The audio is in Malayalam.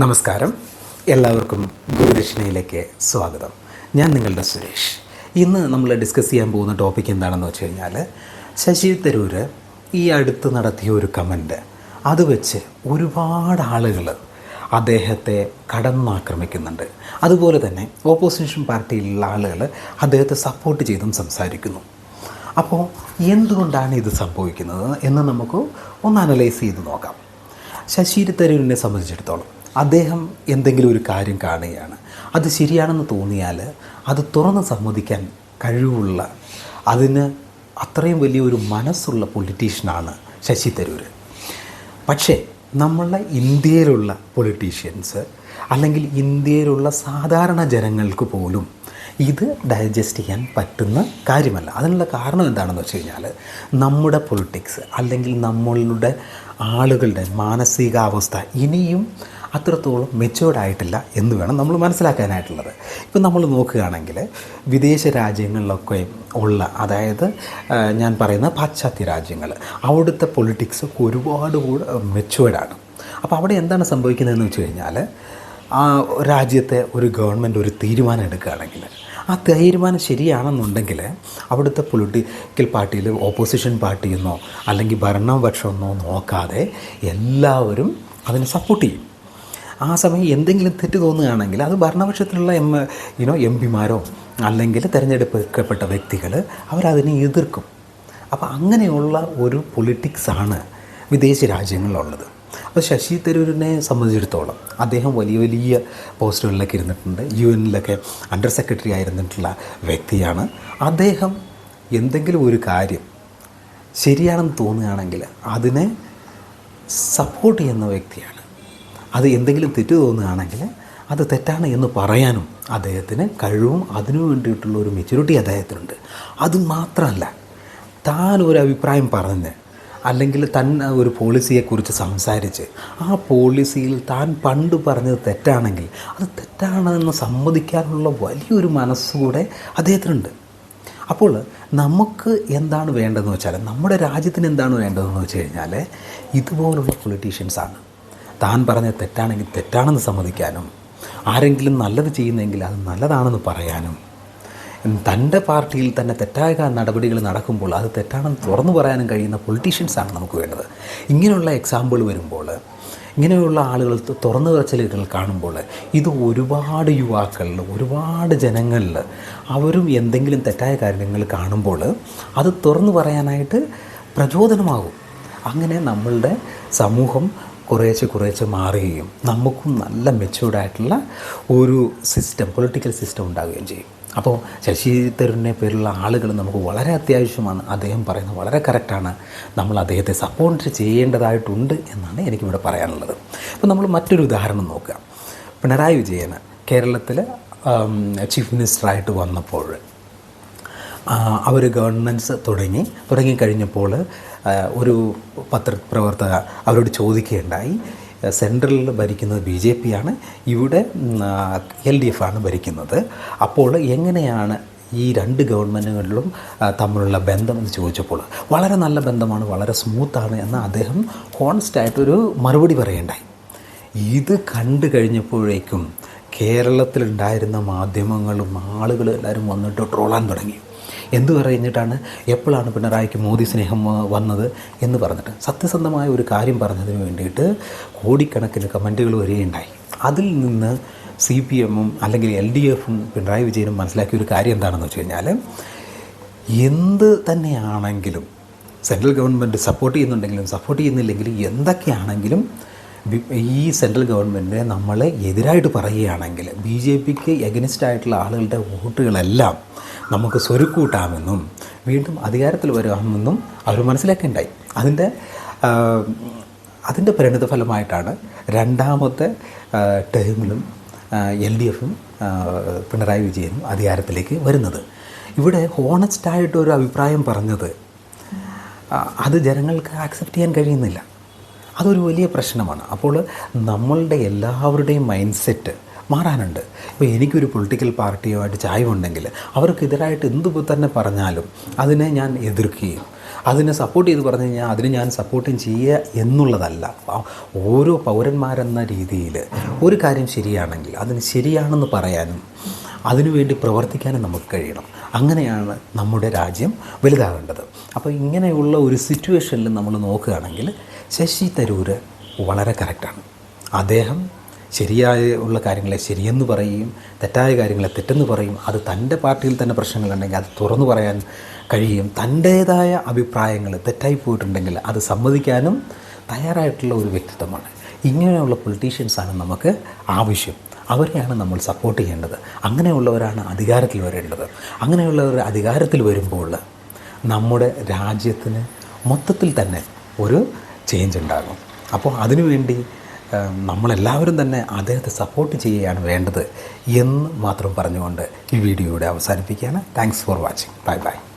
നമസ്കാരം. എല്ലാവർക്കും ഗുരുദക്ഷിണയിലേക്ക് സ്വാഗതം. ഞാൻ നിങ്ങളുടെ സുരേഷ്. ഇന്ന് നമ്മൾ ഡിസ്കസ് ചെയ്യാൻ പോകുന്ന ടോപ്പിക് എന്താണെന്ന് വെച്ച് കഴിഞ്ഞാൽ ശശി തരൂർ ഈ അടുത്ത് നടത്തിയ ഒരു കമന്റ് അത് വെച്ച് ഒരുപാട് ആളുകൾ അദ്ദേഹത്തെ കടന്നാക്രമിക്കുന്നുണ്ട്. അതുപോലെ തന്നെ ഓപ്പോസിഷൻ പാർട്ടിയിലുള്ള ആളുകൾ അദ്ദേഹത്തെ സപ്പോർട്ട് ചെയ്തും സംസാരിക്കുന്നു. അപ്പോൾ എന്തുകൊണ്ടാണ് ഇത് സംഭവിക്കുന്നത് എന്ന് നമുക്ക് ഒന്ന് അനലൈസ് ചെയ്ത് നോക്കാം. ശശി തരൂരിനെ സംബന്ധിച്ചിടത്തോളം അദ്ദേഹം എന്തെങ്കിലും ഒരു കാര്യം കാണുകയാണ്. അത് ശരിയാണെന്ന് തോന്നിയാൽ അത് തുറന്ന് സമ്മതിക്കാൻ കഴിവുള്ള അതിന് അത്രയും വലിയൊരു മനസ്സുള്ള പൊളിറ്റീഷ്യനാണ് ശശി തരൂർ പക്ഷേ നമ്മളെ ഇന്ത്യയിലുള്ള പൊളിറ്റീഷ്യൻസ് അല്ലെങ്കിൽ ഇന്ത്യയിലുള്ള സാധാരണ ജനങ്ങൾക്ക് പോലും ഇത് ഡൈജസ്റ്റ് ചെയ്യാൻ പറ്റുന്ന കാര്യമല്ല. അതിനുള്ള കാരണം എന്താണെന്ന് വെച്ച് കഴിഞ്ഞാൽ നമ്മുടെ പൊളിറ്റിക്സ് അല്ലെങ്കിൽ നമ്മളുടെ ആളുകളുടെ മാനസികാവസ്ഥ ഇനിയും അത്രത്തോളം മെച്ചുവേർഡ് ആയിട്ടില്ല എന്ന് വേണം നമ്മൾ മനസ്സിലാക്കാനായിട്ടുള്ളത്. ഇപ്പം നമ്മൾ നോക്കുകയാണെങ്കിൽ വിദേശ രാജ്യങ്ങളിലൊക്കെ ഉള്ള അതായത് ഞാൻ പറയുന്ന പാശ്ചാത്യ രാജ്യങ്ങൾ അവിടുത്തെ പൊളിറ്റിക്സ് ഒരുപാട് കൂടെ മെച്ചുവേർഡാണ് അപ്പോൾ അവിടെ എന്താണ് സംഭവിക്കുന്നതെന്ന് വെച്ച് കഴിഞ്ഞാൽ ആ രാജ്യത്തെ ഒരു ഗവൺമെന്റ് ഒരു തീരുമാനം എടുക്കുകയാണെങ്കിൽ ആ തീരുമാനം ശരിയാണെന്നുണ്ടെങ്കിൽ അവിടുത്തെ പൊളിറ്റിക്കൽ പാർട്ടിയിൽ ഓപ്പോസിഷൻ പാർട്ടിയെന്നോ അല്ലെങ്കിൽ ഭരണപക്ഷമെന്നോ നോക്കാതെ എല്ലാവരും അതിനെ സപ്പോർട്ട് ചെയ്യും. ആ സമയം എന്തെങ്കിലും തെറ്റ് തോന്നുകയാണെങ്കിൽ അത് ഭരണപക്ഷത്തിലുള്ള എം യുനോ എം പിമാരോ അല്ലെങ്കിൽ തിരഞ്ഞെടുക്കപ്പെട്ട വ്യക്തികൾ അവരതിനെ എതിർക്കും. അപ്പോൾ അങ്ങനെയുള്ള ഒരു പൊളിറ്റിക്സാണ് വിദേശ രാജ്യങ്ങളിലുള്ളത്. അപ്പോൾ ശശി തരൂരിനെ സംബന്ധിച്ചിടത്തോളം അദ്ദേഹം വലിയ വലിയ പോസ്റ്റുകളിലൊക്കെ ഇരുന്നിട്ടുണ്ട്. യു എന്നിലൊക്കെ അണ്ടർ സെക്രട്ടറി ആയിരുന്നിട്ടുള്ള വ്യക്തിയാണ്. അദ്ദേഹം എന്തെങ്കിലും ഒരു കാര്യം ശരിയാണെന്ന് തോന്നുകയാണെങ്കിൽ അതിനെ സപ്പോർട്ട് ചെയ്യുന്ന വ്യക്തിയാണ്. അത് എന്തെങ്കിലും തെറ്റ് തോന്നുകയാണെങ്കിൽ അത് തെറ്റാണ് എന്ന് പറയാനും അദ്ദേഹത്തിന് കഴിവും അതിനു വേണ്ടിയിട്ടുള്ള ഒരു മെച്യൂരിറ്റി അദ്ദേഹത്തിനുണ്ട്. അത് മാത്രമല്ല താൻ ഒരു അഭിപ്രായം പറഞ്ഞ് അല്ലെങ്കിൽ തൻ ഒരു പോളിസിയെക്കുറിച്ച് സംസാരിച്ച് ആ പോളിസിയിൽ താൻ പണ്ട് പറഞ്ഞത് തെറ്റാണെങ്കിൽ അത് തെറ്റാണെന്ന് സമ്മതിക്കാനുള്ള വലിയൊരു മനസ്സുകൂടെ അദ്ദേഹത്തിനുണ്ട്. അപ്പോൾ നമുക്ക് എന്താണ് വേണ്ടതെന്ന് വെച്ചാൽ നമ്മുടെ രാജ്യത്തിന് എന്താണ് വേണ്ടതെന്ന് വെച്ച് കഴിഞ്ഞാൽ ഇതുപോലുള്ള പൊളിറ്റീഷ്യൻസാണ് താൻ പറഞ്ഞത് തെറ്റാണെങ്കിൽ തെറ്റാണെന്ന് സമ്മതിക്കാനും ആരെങ്കിലും നല്ലത് ചെയ്യുന്നെങ്കിൽ അത് നല്ലതാണെന്ന് പറയാനും. തന്റെ പാർട്ടിയിൽ തന്നെ തെറ്റായ നടപടികൾ നടക്കുമ്പോൾ അത് തെറ്റാണെന്ന് തുറന്നു പറയാനും കഴിയുന്ന പൊളിറ്റീഷ്യൻസാണ് നമുക്ക് വേണ്ടത്. ഇങ്ങനെയുള്ള എക്സാമ്പിൾ വരുമ്പോൾ ഇങ്ങനെയുള്ള ആളുകൾ തുറന്നു പറച്ചിലുകൾ കാണുമ്പോൾ ഇത് ഒരുപാട് യുവാക്കളിൽ ഒരുപാട് ജനങ്ങളിൽ അവരും എന്തെങ്കിലും തെറ്റായ കാര്യങ്ങൾ കാണുമ്പോൾ അത് തുറന്നു പറയാനായിട്ട് പ്രചോദനമാകും. അങ്ങനെ നമ്മളുടെ സമൂഹം കുറേശ്ശെ കുറേശ്ശെ മാറുകയും നമുക്കും നല്ല മെച്യൂർഡ് ആയിട്ടുള്ള ഒരു സിസ്റ്റം പൊളിറ്റിക്കൽ സിസ്റ്റം ഉണ്ടാകുകയും ചെയ്യും. അപ്പോൾ ശശി തരൂരിനെ പേരുള്ള ആളുകൾ നമുക്ക് വളരെ അത്യാവശ്യമാണ്. അദ്ദേഹം പറയുന്നത് വളരെ കറക്റ്റാണ് നമ്മൾ അദ്ദേഹത്തെ സപ്പോർട്ട് ചെയ്യേണ്ടതായിട്ടുണ്ട് എന്നാണ് എനിക്കിവിടെ പറയാനുള്ളത്. അപ്പോൾ നമ്മൾ മറ്റൊരു ഉദാഹരണം നോക്കുക. പിണറായി വിജയന് കേരളത്തിൽ ചീഫ് മിനിസ്റ്ററായിട്ട് വന്നപ്പോൾ അവർ ഗവൺമെന്റ്സ് തുടങ്ങി. തുടങ്ങിക്കഴിഞ്ഞപ്പോൾ ഒരു പത്രപ്രവർത്തക അവരോട് ചോദിക്കുകയുണ്ടായി സെൻട്രലിൽ ഭരിക്കുന്നത് ബി ജെ പി ആണ് ഇവിടെ എൽ ഡി എഫ് ആണ് ഭരിക്കുന്നത്. അപ്പോൾ എങ്ങനെയാണ് ഈ രണ്ട് ഗവൺമെന്റുകളിലും തമ്മിലുള്ള ബന്ധം എന്ന് ചോദിച്ചപ്പോൾ വളരെ നല്ല ബന്ധമാണ് വളരെ സ്മൂത്താണ് എന്ന് അദ്ദേഹം ഹോൺസ്റ്റായിട്ടൊരു മറുപടി പറയേണ്ടായി ഇത് കണ്ടു കഴിഞ്ഞപ്പോഴേക്കും കേരളത്തിലുണ്ടായിരുന്ന മാധ്യമങ്ങളും ആളുകളും എല്ലാവരും വന്നിട്ട് ട്രോളാൻ തുടങ്ങി. എന്ത് പറഞ്ഞിട്ടാണ് എപ്പോഴാണ് പിണറായിക്ക് മോദി സ്നേഹം വന്നത് എന്ന് പറഞ്ഞിട്ട്? സത്യസന്ധമായ ഒരു കാര്യം പറഞ്ഞതിന് വേണ്ടിയിട്ട് കോടിക്കണക്കിന് കമന്റുകൾ വരികയുണ്ടായി. അതിൽ നിന്ന് സി പി എമ്മും അല്ലെങ്കിൽ എൽ ഡി എഫും പിണറായി വിജയനും മനസ്സിലാക്കിയ ഒരു കാര്യം എന്താണെന്ന് വെച്ച് കഴിഞ്ഞാൽ എന്ത് തന്നെയാണെങ്കിലും സെൻട്രൽ ഗവൺമെന്റ് സപ്പോർട്ട് ചെയ്യുന്നുണ്ടെങ്കിലും സപ്പോർട്ട് ചെയ്യുന്നില്ലെങ്കിലും എന്തൊക്കെയാണെങ്കിലും ഈ സെൻട്രൽ ഗവൺമെന്റിനെ നമ്മളെ എതിരായിട്ട് പറയുകയാണെങ്കിൽ ബി ജെ പിക്ക് എഗനിസ്റ്റ് ആയിട്ടുള്ള ആളുകളുടെ വോട്ടുകളെല്ലാം നമുക്ക് സ്വരുക്കൂട്ടാമെന്നും വീണ്ടും അധികാരത്തിൽ വരാമെന്നും അവർ മനസ്സിലാക്കേണ്ടായി. അതിന്റെ അതിന്റെ അതിന്റെ പരിണിതഫലമായിട്ടാണ് രണ്ടാമത്തെ ടേമിലും എൽ ഡി എഫും പിണറായി വിജയനും അധികാരത്തിലേക്ക് വരുന്നത്. ഇവിടെ ഹോണസ്റ്റ് ആയിട്ട് ഒരു അഭിപ്രായം പറഞ്ഞത് അത് ജനങ്ങൾക്ക് ആക്സെപ്റ്റ് ചെയ്യാൻ കഴിയുന്നില്ല. അതൊരു വലിയ പ്രശ്നമാണ്. അപ്പോൾ നമ്മളുടെ എല്ലാവരുടെയും മൈൻഡ് സെറ്റ് മാറാനുണ്ട്. ഇപ്പോൾ എനിക്കൊരു പൊളിറ്റിക്കൽ പാർട്ടിയുമായിട്ട് ചായവുണ്ടെങ്കിൽ അവർക്കെതിരായിട്ട് എന്ത് തന്നെ പറഞ്ഞാലും അതിനെ ഞാൻ എതിർക്കുകയും അതിനെ സപ്പോർട്ട് ചെയ്ത് പറഞ്ഞു കഴിഞ്ഞാൽ അതിന് ഞാൻ സപ്പോർട്ടും ചെയ്യുക എന്നുള്ളതല്ല. ഓരോ പൗരന്മാരെന്ന രീതിയിൽ ഒരു കാര്യം ശരിയാണെങ്കിൽ അതിന് ശരിയാണെന്ന് പറയാനും അതിനുവേണ്ടി പ്രവർത്തിക്കാനും നമുക്ക് കഴിയണം. അങ്ങനെയാണ് നമ്മുടെ രാജ്യം വലുതാകേണ്ടത്. അപ്പോൾ ഇങ്ങനെയുള്ള ഒരു സിറ്റുവേഷനിൽ നമ്മൾ നോക്കുകയാണെങ്കിൽ ശശി തരൂർ വളരെ കറക്റ്റാണ് അദ്ദേഹം ശരിയായ ഉള്ള കാര്യങ്ങളെ ശരിയെന്ന് പറയുകയും തെറ്റായ കാര്യങ്ങളെ തെറ്റെന്ന് പറയും അത് തന്റെ പാർട്ടിയിൽ തന്നെ പ്രശ്നങ്ങളുണ്ടെങ്കിൽ അത് തുറന്നു പറയാൻ കഴിയും. തന്റേതായ അഭിപ്രായങ്ങൾ തെറ്റായി പോയിട്ടുണ്ടെങ്കിൽ അത് സമ്മതിക്കാനും തയ്യാറായിട്ടുള്ള ഒരു വ്യക്തിത്വമാണ്. ഇങ്ങനെയുള്ള പൊളിറ്റീഷ്യൻസാണ് നമുക്ക് ആവശ്യം. അവരെയാണ് നമ്മൾ സപ്പോർട്ട് ചെയ്യേണ്ടത്. അങ്ങനെയുള്ളവരാണ് അധികാരത്തിൽ വരേണ്ടത്. അങ്ങനെയുള്ളവർ അധികാരത്തിൽ വരുമ്പോൾ നമ്മുടെ രാജ്യത്തിന് മൊത്തത്തിൽ തന്നെ ഒരു ചേഞ്ച് ഉണ്ടാകും. അപ്പോൾ അതിനുവേണ്ടി നമ്മളെല്ലാവരും തന്നെ അദ്ദേഹത്തെ സപ്പോർട്ട് ചെയ്യുകയാണ് വേണ്ടത് എന്ന് മാത്രം പറഞ്ഞുകൊണ്ട് ഈ വീഡിയോയുടെ അവസാനിപ്പിക്കുകയാണ്. Thanks for watching bye bye